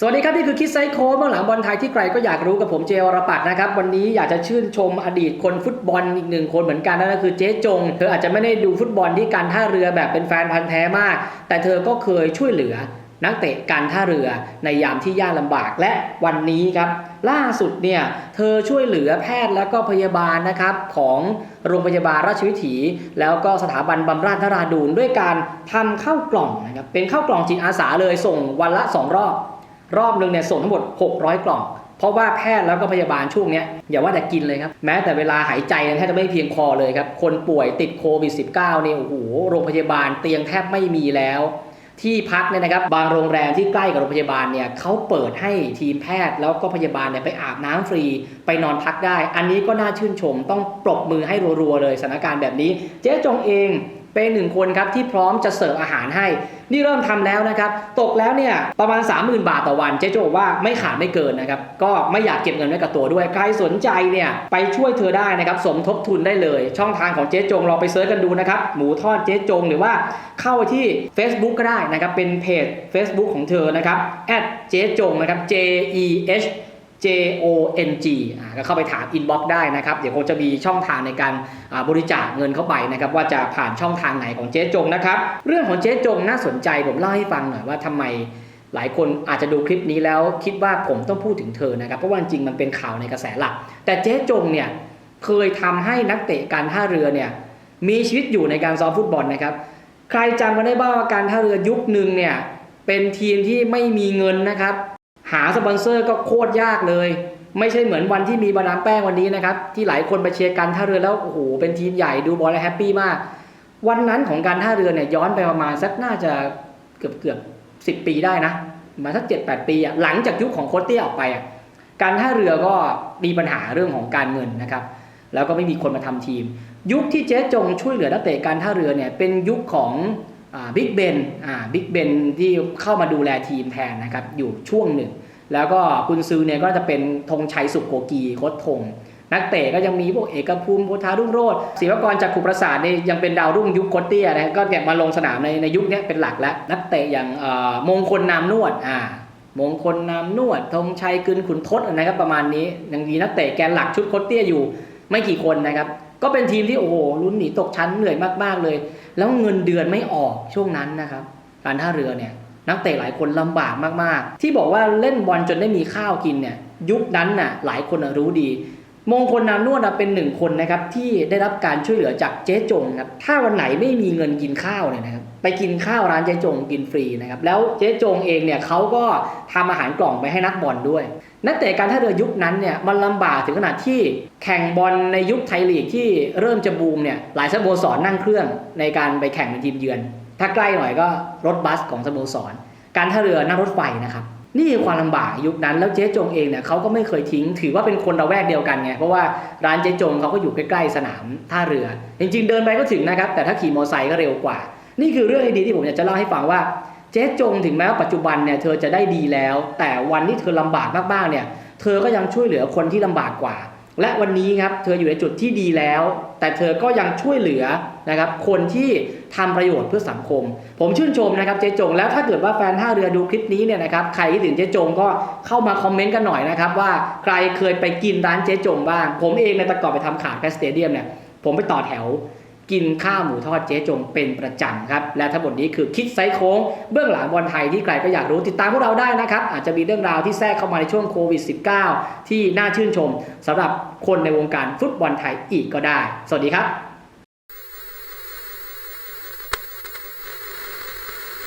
สวัสดีครับ นี่คือคิดไซโค้เบื้องหลังบอลไทยที่ใครก็อยากรู้กับผมเจวรปัตนะครับ วันนี้อยากจะชื่นชมอดีตคนฟุตบอลอีกหนึ่งคนเหมือนกันนั่นก็คือเจ๊จง เธออาจจะไม่ได้ดูฟุตบอลที่การท่าเรือแบบเป็นแฟนพันธ์แท้มาก แต่เธอก็เคยช่วยเหลือนักเตะการท่าเรือในยามที่ยากลำบากและวันนี้ครับล่าสุดเนี่ยเธอช่วยเหลือแพทย์แล้วก็พยาบาลนะครับของโรงพยาบาลราชวิถี แล้วก็สถาบันบำราศนราดูนด้วยการทำข้าวกล่องนะครับเป็นข้าวกล่องจิตอาสาเลยส่งวันละ 2 รอบ รอบหนึ่งเนี่ยส่งทั้งหมด 600 กล่อง เพราะว่าแพทย์แล้วก็พยาบาลช่วงนี้อย่าว่าแต่กินเลยครับ แม้แต่เวลาหายใจเนี่ยแทบจะไม่เพียงพอเลยครับ คนป่วยติดโควิด -19 เนี่ยโอ้โหโรงพยาบาลเตียงแทบไม่มีแล้วที่พักเนี่ยนะครับบางโรงแรมที่ใกล้กับโรงพยาบาลเนี่ยเขาเปิดให้ทีมแพทย์แล้วก็พยาบาลเนี่ยไปอาบน้ำฟรีไปนอนพักได้ อันนี้ก็น่าชื่นชมต้องปรบมือให้รัวๆเลยสถานการณ์แบบนี้ เจ๊จงเอง เป็นหนึ่งคนครับที่พร้อมจะเสิร์ฟอาหารให้ นี่เริ่มทำแล้วนะครับ ตกแล้วเนี่ยประมาณ 30,000 บาทต่อวัน เจ๊โจบอกว่าไม่ขาดไม่เกินนะครับ ก็ไม่อยากเก็บเงินไว้กับตัวด้วย ใครสนใจเนี่ยไปช่วยเธอได้นะครับ สมทบทุนได้เลย ช่องทางของเจ๊จงลองไปเซิร์ชกันดูนะครับ หมูทอดเจ๊จงหรือว่าเข้าไปที่ Facebook ก็ได้นะครับ เป็นเพจ Facebook ของเธอนะครับ เจ๊จงนะครับ J E H J O N G อ่าก็เข้าไปถาม inbox ได้นะครับ เดี๋ยวคงจะมีช่องทางในการบริจาคเงินเข้าไปนะครับ ว่าจะผ่านช่องทางไหนของเจ๊จงนะครับ เรื่องของเจ๊จงน่าสนใจผมเล่าให้ฟังหน่อยว่าทำไมหลายคนอาจจะดูคลิปนี้แล้วคิดว่าผมต้องพูดถึงเธอนะครับ เพราะว่าจริงมันเป็นข่าวในกระแสหลัก แต่เจ๊จงเนี่ยเคยทำให้นักเตะการท่าเรือเนี่ยมีชีวิตอยู่ในการซ้อมฟุตบอลนะครับ ใครจำกันได้บ้างว่าการท่าเรือยุคหนึ่งเนี่ยเป็นทีมที่ไม่มีเงินนะครับ หาสปอนเซอร์ก็โคตรยากเลย ไม่ใช่เหมือนวันที่มีบาดามแป้งวันนี้นะครับ ที่หลายคนไปเชียร์การท่าเรือแล้วโอ้โหเป็นทีมใหญ่ดูบอลแล้วแฮปปี้มาก วันนั้นของการท่าเรือเนี่ยย้อนไปประมาณสักน่าจะเกือบเกือบสิปีได้นะมาสักเจ็ดแปดปีอะหลังจากยุคของโคตเตี้ยออกไปอะการท่าเรือก็มีปัญหาเรื่องของการเงินนะครับ แล้วก็ไม่มีคนมาทำทีม ยุคที่เจ๊จงช่วยเหลือนักเตะการท่าเรือเนี่ยเป็นยุคของบิ๊กเบนบิ๊กเบนที่เข้ามาดูแลทีมแทนนะครับอยู่ช่วงหนึ่ง แล้วก็คุณซื้อเนี่ยก็จะเป็นธงชัยสุขโกกีโคตธงนักเตะก็ยังมีพวกเอกภูมิโพธารุ่งโรจน์ศิวกรจากขุประสาทเนี่ยยังเป็นดาวรุ่งยุคโคตเตี้ยนะก็เนี่ยมาลงสนามในในยุคนี้เป็นหลักแล้ว นักเตะอย่างเอ่อมงคลนามนวดอ่ามงคลนามนวดธงชัยกึนขุนทศนะครับประมาณนี้ยังมีนักเตะแกนหลักชุดโคตเตี้ยอยู่ไม่กี่คนนะครับ ก็เป็นทีมที่โอ้โหลุ้นหนีตกชั้นเหนื่อยมากๆเลย แล้วเงินเดือนไม่ออกช่วงนั้นนะครับ การท่าเรือเนี่ย นักเตะหลายคนลำบากมากๆ ที่บอกว่าเล่นบอลจนได้มีข้าวกินเนี่ยยุคนั้นน่ะหลายคนรู้ดี มงคลนามนวดน่ะเป็นหนึ่งคนนะครับที่ได้รับการช่วยเหลือจากเจ๊จงนะครับถ้าวันไหนไม่มีเงินกินข้าวเนี่ยนะครับไปกินข้าวร้านเจ๊จงกินฟรีนะครับแล้วเจ๊จงเองเนี่ยเขาก็ทำอาหารกล่องไปให้นักบอลด้วย นักเตะการท่าเรือยุคนั้นเนี่ยมันลำบากถึงขนาดที่แข่งบอลในยุคไทยลีกที่เริ่มจะบูมเนี่ยหลายสโมสรนั่งเครื่องในการไปแข่งเป็นทีมเยือน ถ้าใกล้หน่อยก็รถบัสของสโมสร การท่าเรือนั่งรถไฟนะครับ นี่คือความลำบากยุคนั้น แล้วเจ๊จงเองเนี่ยเขาก็ไม่เคยทิ้ง ถือว่าเป็นคนระแวกเดียวกันไง เพราะว่าร้านเจ๊จงเขาก็อยู่ใกล้ๆสนามท่าเรือ จริง ๆ เดินไปก็ถึงนะครับ แต่ถ้าขี่มอเตอร์ไซค์ก็เร็วกว่า นี่คือเรื่องดีที่ผมอยากจะเล่าให้ฟังว่าเจ๊จงถึงแม้ว่าปัจจุบันเนี่ยเธอจะได้ดีแล้ว แต่วันที่เธอลำบากมากๆเนี่ย เธอก็ยังช่วยเหลือคนที่ลำบากกว่า และวันนี้ครับเธออยู่ในจุดที่ดีแล้ว แต่เธอก็ยังช่วยเหลือนะครับคนที่ทำประโยชน์เพื่อสังคม ผมชื่นชมนะครับเจ๊จง แล้วถ้าเกิดว่าแฟนท่าเรือดูคลิปนี้เนี่ยนะครับใครที่ถึงเจ๊จงก็เข้ามาคอมเมนต์กันหน่อยนะครับว่าใครเคยไปกินร้านเจ๊จงบ้าง ผมเองในตะกอบไปทำข่าวแคสเตเดียมเนี่ยผมไปต่อแถว กินข้าวหมูทอดเจ๊จงเป็นประจำครับ และทั้งหมดนี้คือคิดไซส์โค้งเบื้องหลังบอลไทยที่ใครก็อยากรู้ติดตามพวกเราได้นะครับ อาจจะมีเรื่องราวที่แทรกเข้ามาในช่วงโควิด -19 ที่น่าชื่นชมสำหรับคนในวงการฟุตบอลไทยอีกก็ได้ สวัสดีครับ